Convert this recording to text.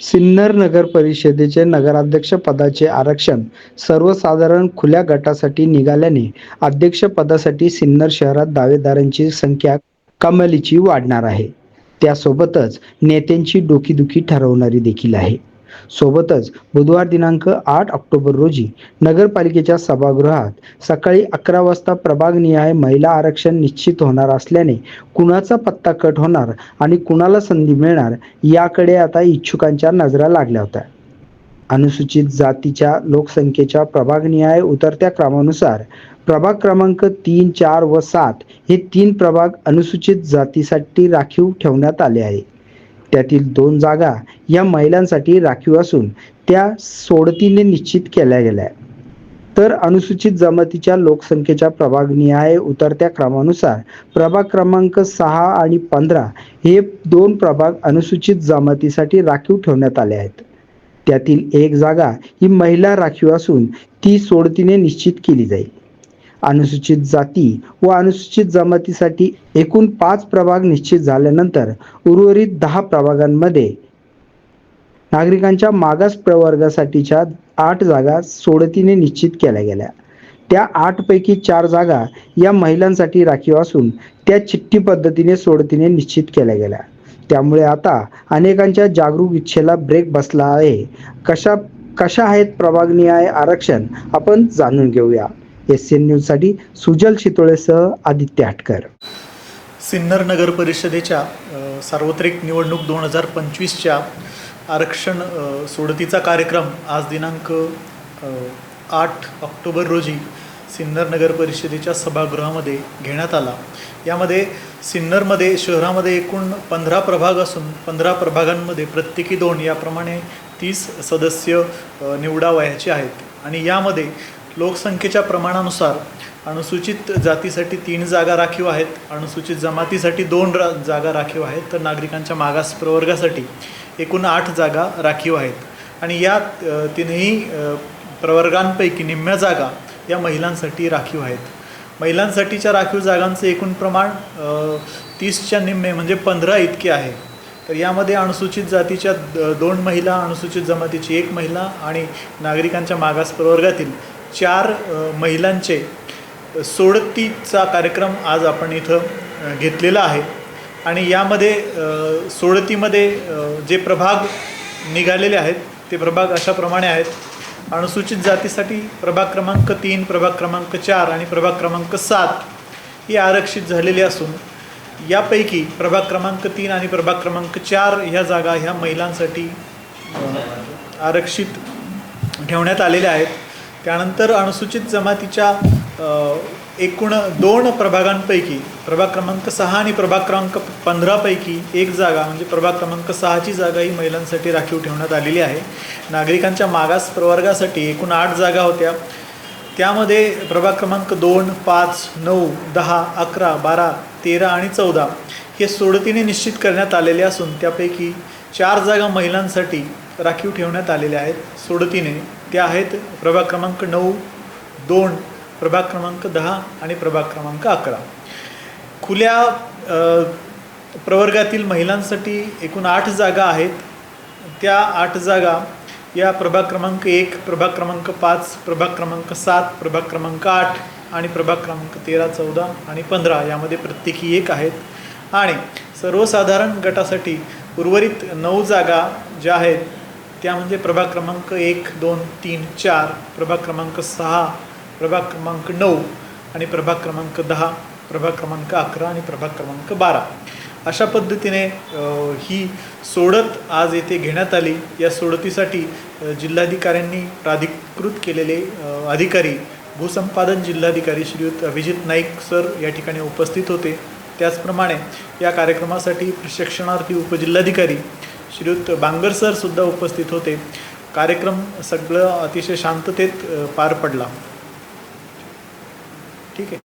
सिन्नर नगर परिषदेचे नगराध्यक्ष पदाचे आरक्षण सर्वसाधारण खुल्या गटासाठी निघाल्याने अध्यक्षपदासाठी सिन्नर शहरात दावेदारांची संख्या कमालीची वाढणार आहे. त्यासोबतच नेत्यांची डोकीदुखी ठरवणारी देखील आहे. सोबतच बुधवार दिनांक आठ ऑक्टोबर रोजी नगरपालिकेच्या सभागृहात सकाळी अकरा वाजता प्रभागनिहाय महिला आरक्षण निश्चित होणार असल्याने कुणाचा पत्ता कट होणार आणि कुणाला संधी मिळणार याकडे आता इच्छुकांच्या नजरा लागल्या होत्या. अनुसूचित जातीच्या लोकसंख्येच्या प्रभागनिहाय उतरत्या क्रमानुसार प्रभाग क्रमांक तीन चार व सात हे तीन प्रभाग अनुसूचित जातीसाठी राखीव ठेवण्यात आले आहे त्यातील दोन जागा या महिलांसाठी राखीव असून त्या सोडतीने निश्चित केल्या गेल्या. तर अनुसूचित जमातीच्या लोकसंख्येच्या प्रभागनिहाय उतरत्या क्रमानुसार प्रभाग क्रमांक सहा आणि पंधरा हे दोन प्रभाग अनुसूचित जमातीसाठी राखीव ठेवण्यात आले आहेत. त्यातील एक जागा ही महिला राखीव असून ती सोडतीने निश्चित केली जाईल. अनुसूचित जाती व अनुसूचित जमातीसाठी एकूण पाच प्रभाग निश्चित झाल्यानंतर उर्वरित दहा प्रभागांमध्ये नागरिकांच्या मागास प्रवर्गासाठीच्या आठ जागा सोडतीने निश्चित केल्या गेल्या. त्या आठपैकी चार जागा या महिलांसाठी राखीव असून त्या चिठ्ठी पद्धतीने सोडतीने निश्चित केल्या गेल्या. त्यामुळे आता अनेकांच्या जागरूक इच्छेला ब्रेक बसला आहे. कशा कशा आहेत प्रभागनिहाय आरक्षण? आपण जाणून घेऊया. एस एन न्यूजसाठी सुजल शितोळेसह आदित्य हटकर. सिन्नर नगर परिषदेच्या सार्वत्रिक निवडणूक दोन हजार पंचवीसच्या आरक्षण सोडतीचा कार्यक्रम आज दिनांक आठ ऑक्टोबर रोजी सिन्नर नगर परिषदेच्या सभागृहामध्ये घेण्यात आला. यामध्ये सिन्नरमध्ये शहरामध्ये एकूण पंधरा प्रभाग असून पंधरा प्रभागांमध्ये प्रत्येकी दोन याप्रमाणे तीस सदस्य निवडावयाचे आहेत. आणि यामध्ये लोकसंख्येच्या प्रमाणानुसार अनुसूचित जातीसाठी तीन जागा राखीव आहेत अनुसूचित जमातीसाठी दोन रा जागा राखीव आहेत तर नागरिकांच्या मागास प्रवर्गासाठी एकूण आठ जागा राखीव आहेत. आणि या तिन्ही तीनही प्रवर्गांपैकी निम्म्या जागा या महिलांसाठी राखीव आहेत. महिलांसाठीच्या राखीव जागांचं एकूण प्रमाण तीसच्या निम्मे म्हणजे पंधरा इतके आहे. तर यामध्ये अनुसूचित जातीच्या द- दोन महिला अनुसूचित जमातीची एक महिला आणि नागरिकांच्या मागास प्रवर्गातील चार महिलांचे सोडतीचा कार्यक्रम आज आपण इथं घेतलेला आहे. आणि यामध्ये सोडतीमध्ये जे प्रभाग निघालेले आहेत ते प्रभाग अशाप्रमाणे आहेत. अनुसूचित जातीसाठी प्रभाग क्रमांक तीन प्रभाग क्रमांक चार आणि प्रभाग क्रमांक सात ही आरक्षित झालेली असून यापैकी प्रभाग क्रमांक तीन आणि प्रभाग क्रमांक चार ह्या जागा ह्या महिलांसाठी आरक्षित ठेवण्यात आलेल्या आहेत. त्यानंतर अनुसूचित जमातीच्या एकूण दोन प्रभागांपैकी प्रभाग क्रमांक सहा आणि प्रभाग क्रमांक पंधरापैकी एक जागा म्हणजे प्रभाग क्रमांक सहाची जागा ही महिलांसाठी राखीव ठेवण्यात आलेली आहे. नागरिकांच्या मागास प्रवर्गासाठी एकूण आठ जागा होत्या. त्यामध्ये प्रभाग क्रमांक दोन पाच नऊ दहा अकरा बारा तेरा आणि चौदा हे सोडतीने निश्चित करण्यात आलेले असून त्यापैकी चार जागा महिलांसाठी राखीव ठेवण्यात आलेल्या आहेत सोडतीने. त्या आहेत प्रभाग क्रमांक नऊ दोन प्रभाग क्रमांक दहा आणि प्रभाग क्रमांक अकरा. खुल्या प्रवर्गातील महिलांसाठी एकूण आठ जागा आहेत. त्या आठ जागा या प्रभाग क्रमांक एक प्रभाग क्रमांक पाच प्रभाग क्रमांक सात प्रभाग क्रमांक आठ आणि प्रभाग क्रमांक तेरा चौदा आणि पंधरा यामध्ये प्रत्येकी एक आहेत. आणि सर्वसाधारण गटासाठी उर्वरित नऊ जागा ज्या आहेत त्या म्हणजे प्रभाग क्रमांक एक दोन तीन चार प्रभाग क्रमांक सहा प्रभाग क्रमांक नऊ आणि प्रभाग क्रमांक दहा प्रभाग क्रमांक अकरा आणि प्रभाग क्रमांक बारा. अशा पद्धतीने ही सोडत आज येथे घेण्यात आली. या सोडतीसाठी जिल्हाधिकाऱ्यांनी प्राधिकृत केलेले अधिकारी भूसंपादन जिल्हाधिकारी श्रीयुत अभिजित नाईक सर या ठिकाणी उपस्थित होते. त्याचप्रमाणे या कार्यक्रमासाठी प्रशिक्षणार्थी उपजिल्हाधिकारी श्रीयुत बांगर सर सुद्धा उपस्थित होते. कार्यक्रम सगळं अतिशय शांततेत पार पडला. ठीक आहे.